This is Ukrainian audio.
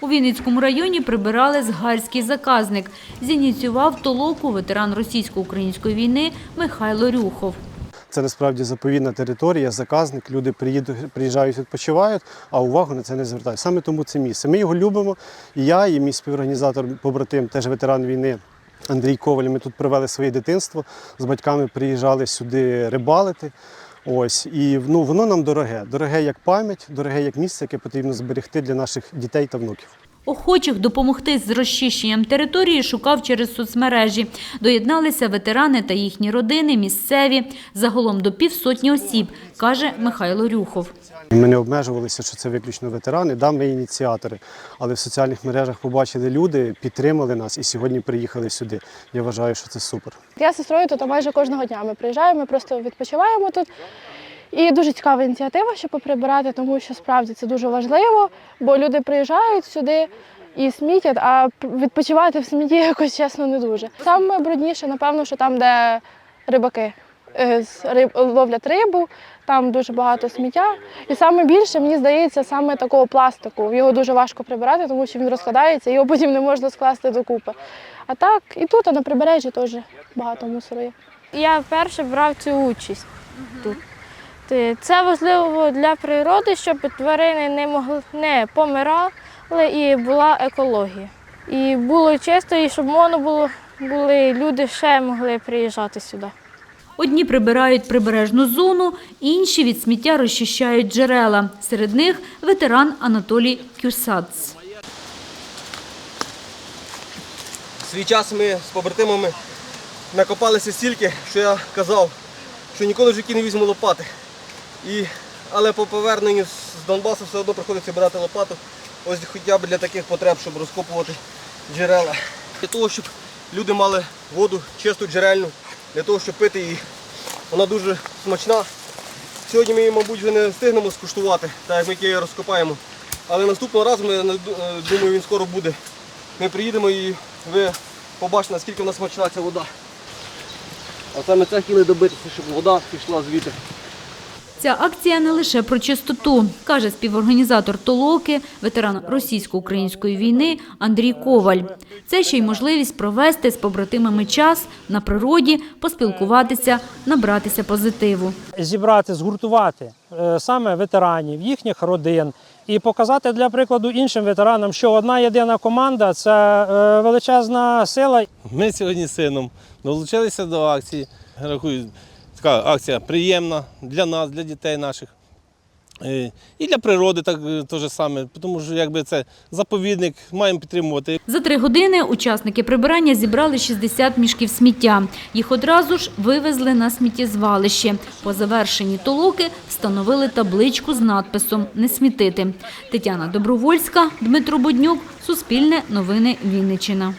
У Вінницькому районі прибирали згальський заказник. Зініціював толоку ветеран російсько-української війни Михайло Рюхов. Це насправді заповідна територія, заказник. Люди приїдуть, приїжджають, відпочивають, а увагу на це не звертають. Саме тому це місце. Ми його любимо. І я, і мій співорганізатор, побратим, теж ветеран війни. Андрій Коваль, ми тут провели своє дитинство. З батьками приїжджали сюди рибалити. Ось і ну воно нам дороге. Дороге як пам'ять, дороге як місце, яке потрібно зберегти для наших дітей та внуків. Охочих допомогти з розчищенням території шукав через соцмережі. Доєдналися ветерани та їхні родини, місцеві, загалом до півсотні осіб, каже Михайло Рюхов. Ми не обмежувалися, що це виключно ветерани. Да, ми ініціатори, але в соціальних мережах побачили люди, підтримали нас і сьогодні приїхали сюди. Я вважаю, що це супер. Я з сестрою тут майже кожного дня. Ми приїжджаємо, ми просто відпочиваємо тут. І дуже цікава ініціатива, щоб поприбирати, тому що справді це дуже важливо, бо люди приїжджають сюди і смітять, а відпочивати в смітті якось чесно не дуже. Саме брудніше, напевно, що там, де рибаки е, ловлять рибу, там дуже багато сміття. І саме більше, мені здається, саме такого пластику. Його дуже важко прибирати, тому що він розкладається, його потім не можна скласти докупи. А так, і тут, а на прибережжі теж багато мусору є. Я вперше брав цю участь тут. Ти- Це важливо для природи, щоб тварини не могли не помирали і була екологія. І було чисто, і щоб можна було були люди ще могли приїжджати сюди. Одні прибирають прибережну зону, інші від сміття розчищають джерела. Серед них ветеран Анатолій Кюсац. Свій час ми з побратимами накопалися стільки, що я казав, що ніколи в житті не візьму лопати. І, але по поверненню з Донбасу все одно приходиться брати лопату, ось хоча б для таких потреб, щоб розкопувати джерела. Для того, щоб люди мали воду чисту джерельну, для того, щоб пити її. Вона дуже смачна. Сьогодні ми її, мабуть, вже не встигнемо скуштувати, так як ми її розкопаємо. Але наступного разу, ми, е, думаю, він скоро буде. Ми приїдемо і ви побачите, наскільки в нас смачна ця вода. А саме це хотіли добитися, щоб вода пішла звідти. Ця акція не лише про чистоту, каже співорганізатор толоки, ветеран російсько-української війни Андрій Коваль. Це ще й можливість провести з побратимами час на природі, поспілкуватися, набратися позитиву. зібрати, згуртувати е, саме ветеранів, їхніх родин і показати для прикладу іншим ветеранам, що одна єдина команда це е, величезна сила. Ми сьогодні з сином долучилися до акції. Рахую, така акція приємна для нас, для дітей наших. Е, І для природи так е, теж саме, тому що якби це заповідник, маємо підтримувати. За три години учасники прибирання зібрали 60 мішків сміття. Їх одразу ж вивезли на сміттєзвалище. По завершенні толоки встановили табличку з надписом «Не смітити». Тетяна Добровольська, Дмитро Боднюк, Суспільне новини Вінниччина.